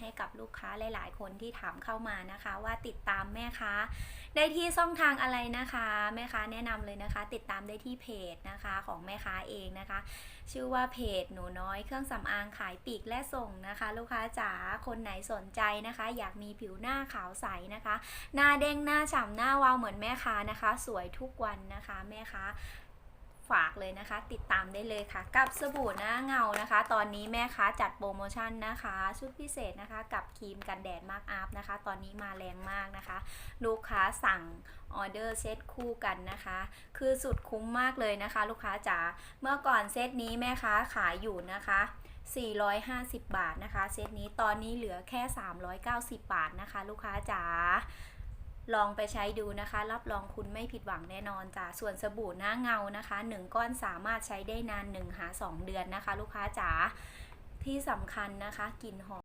ให้กับลูกค้าหลาย ๆ คนที่ถามเข้ามานะคะ ว่าติดตามแม่ค้าได้ที่ช่องทางอะไรนะคะ แม่ค้าแนะนำเลยนะคะ ติดตามได้ที่เพจนะคะของแม่ค้าเองนะคะ ชื่อว่าเพจหนูน้อยเครื่องสำอางขายปีกและส่งนะคะ ลูกค้าจ๋าคนไหนสนใจนะคะ อยากมีผิวหน้าขาวใสนะคะ หน้าเด้งหน้าฉ่ำหน้าวาวเหมือนแม่ค้านะคะ สวยทุกวันนะคะ แม่ค้า ฝากเลยนะคะ ติดตามได้เลยค่ะ กับสบู่หน้าเงานะคะ ตอนนี้แม่ค้าจัดโปรโมชั่นนะคะ ชุดพิเศษนะคะ กับครีมกันแดดมาร์กอัพนะคะ ตอนนี้มาแรงมากนะคะ ลูกค้าสั่งออเดอร์เซตคู่กันนะคะ คือสุดคุ้มมากเลยนะคะ ลูกค้าจ๋าเมื่อก่อนเซตนี้แม่ค้าขายอยู่นะคะ450 บาทนะคะ เซตนี้ตอนนี้เหลือแค่ 390 บาทนะคะ ลูกค้าจ๋า ลองไปใช้ดูนะคะ รับรองคุณไม่ผิดหวังแน่นอนจ้ะส่วนสบู่หน้าเงานะคะ 1 ก้อนสามารถใช้ได้นาน1หา2 เดือนนะคะ ลูกค้าจ๋าที่สำคัญนะคะกลิ่นหอม